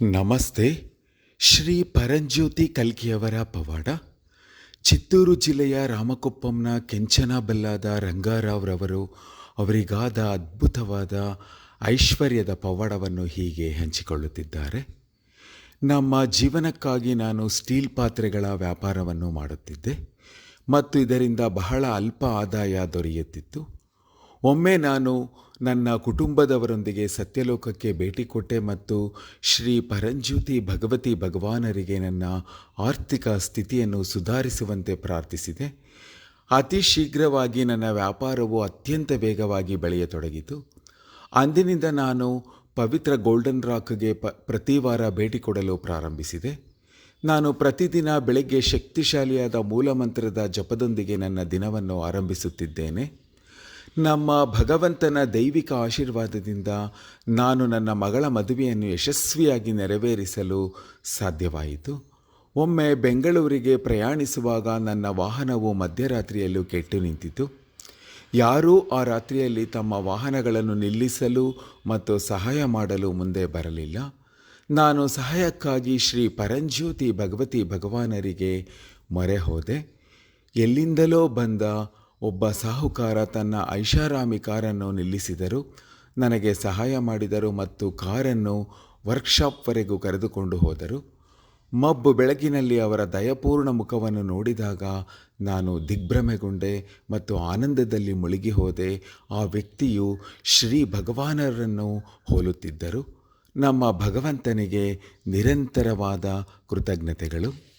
ನಮಸ್ತೆ. ಶ್ರೀ ಪರಂಜ್ಯೋತಿ ಕಲ್ಕಿಯವರ ಪವಾಡ. ಚಿತ್ತೂರು ಜಿಲ್ಲೆಯ ರಾಮಕೊಪ್ಪಂನ ಕೆಂಚನ ಬೆಲ್ಲಾದ ರಂಗಾರಾವ್ರವರು ಅವರಿಗಾದ ಅದ್ಭುತವಾದ ಐಶ್ವರ್ಯದ ಪವಾಡವನ್ನು ಹೀಗೆ ಹಂಚಿಕೊಳ್ಳುತ್ತಿದ್ದಾರೆ. ನಮ್ಮ ಜೀವನಕ್ಕಾಗಿ ನಾನು ಸ್ಟೀಲ್ ಪಾತ್ರೆಗಳ ವ್ಯಾಪಾರವನ್ನು ಮಾಡುತ್ತಿದ್ದೆ. ಮತ್ತು ಇದರಿಂದ ಬಹಳ ಅಲ್ಪ ಆದಾಯ ದೊರೆಯುತ್ತಿತ್ತು. ಒಮ್ಮೆ ನಾನು ನನ್ನ ಕುಟುಂಬದವರೊಂದಿಗೆ ಸತ್ಯಲೋಕಕ್ಕೆ ಭೇಟಿ ಕೊಟ್ಟೆ ಮತ್ತು ಶ್ರೀ ಪರಂಜ್ಯೋತಿ ಭಗವತಿ ಭಗವಾನರಿಗೆ ನನ್ನ ಆರ್ಥಿಕ ಸ್ಥಿತಿಯನ್ನು ಸುಧಾರಿಸುವಂತೆ ಪ್ರಾರ್ಥಿಸಿದೆ. ಅತಿ ಶೀಘ್ರವಾಗಿ ನನ್ನ ವ್ಯಾಪಾರವು ಅತ್ಯಂತ ವೇಗವಾಗಿ ಬೆಳೆಯತೊಡಗಿತು. ಅಂದಿನಿಂದ ನಾನು ಪವಿತ್ರ ಗೋಲ್ಡನ್ ರಾಕ್ಗೆ ಪ ಪ್ರತಿ ವಾರ ಭೇಟಿ ಕೊಡಲು ಪ್ರಾರಂಭಿಸಿದೆ. ನಾನು ಪ್ರತಿದಿನ ಬೆಳಗ್ಗೆ ಶಕ್ತಿಶಾಲಿಯಾದ ಮೂಲಮಂತ್ರದ ಜಪದೊಂದಿಗೆ ನನ್ನ ದಿನವನ್ನು ಆರಂಭಿಸುತ್ತಿದ್ದೇನೆ. ನಮ್ಮ ಭಗವಂತನ ದೈವಿಕ ಆಶೀರ್ವಾದದಿಂದ ನಾನು ನನ್ನ ಮಗಳ ಮದುವೆಯನ್ನು ಯಶಸ್ವಿಯಾಗಿ ನೆರವೇರಿಸಲು ಸಾಧ್ಯವಾಯಿತು. ಒಮ್ಮೆ ಬೆಂಗಳೂರಿಗೆ ಪ್ರಯಾಣಿಸುವಾಗ ನನ್ನ ವಾಹನವು ಮಧ್ಯರಾತ್ರಿಯಲ್ಲೂ ಕೆಟ್ಟು ನಿಂತಿತು. ಯಾರೂ ಆ ರಾತ್ರಿಯಲ್ಲಿ ತಮ್ಮ ವಾಹನಗಳನ್ನು ನಿಲ್ಲಿಸಲು ಮತ್ತು ಸಹಾಯ ಮಾಡಲು ಮುಂದೆ ಬರಲಿಲ್ಲ. ನಾನು ಸಹಾಯಕ್ಕಾಗಿ ಶ್ರೀ ಪರಂಜ್ಯೋತಿ ಭಗವತಿ ಭಗವಾನರಿಗೆ ಮೊರೆ ಹೋದೆ. ಎಲ್ಲಿಂದಲೋ ಬಂದ ಒಬ್ಬ ಸಾಹುಕಾರ ತನ್ನ ಐಷಾರಾಮಿ ಕಾರನ್ನು ನಿಲ್ಲಿಸಿದರು. ನನಗೆ ಸಹಾಯ ಮಾಡಿದರು ಮತ್ತು ಕಾರನ್ನು ವರ್ಕ್ಶಾಪ್ವರೆಗೂ ಕರೆದುಕೊಂಡು ಹೋದರು. ಮಬ್ಬು ಬೆಳಗಿನಲ್ಲಿ ಅವರ ದಯಪೂರ್ಣ ಮುಖವನ್ನು ನೋಡಿದಾಗ ನಾನು ದಿಗ್ಭ್ರಮೆಗೊಂಡೆ ಮತ್ತು ಆನಂದದಲ್ಲಿ ಮುಳುಗಿ ಹೋದೆ. ಆ ವ್ಯಕ್ತಿಯು ಶ್ರೀ ಭಗವಾನರನ್ನು ಹೋಲುತ್ತಿದ್ದರು. ನಮ್ಮ ಭಗವಂತನಿಗೆ ನಿರಂತರವಾದ ಕೃತಜ್ಞತೆಗಳು.